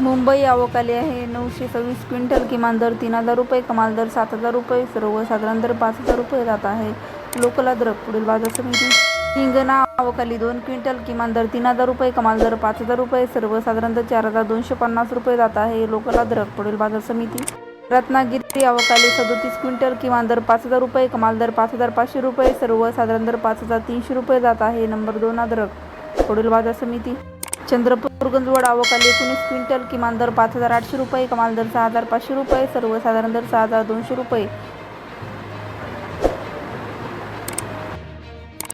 मुंबई अवकाली आहे. नऊशे सव्वीस क्विंटल किमान दर तीन हजार रुपये कमाल दर सात हजार रुपये सर्वसाधारण दर पाच हजार रुपये जात आहे. लोकल अद्रक पुढील बाजार समिती. हिंगणा अवकाली दोन क्विंटल किमान दर तीन हजार रुपये कमाल दर पाच हजार रुपये सर्वसाधारण दर चार हजार दोनशे पन्नास रुपये जात आहे. लोकल अद्रक पुढील बाजार समिती. रत्नागिरी अवकाली सदोतीस क्विंटल किमान दर पाच हजार रुपये कमाल दर पाच हजार पाचशे रुपये सर्वसाधारण दर पाच हजार तीनशे रुपये जात आहे. नंबर दोन अद्रक पुढील बाजार समिती. चंद्रपूर गंजवड आवक एकोणीस क्विंटल किमान दर पाच हजार आठशे रुपये कमाल दर सहा हजार पाचशे रुपये सर्वसाधारण दर सहा हजार दोनशे रुपये.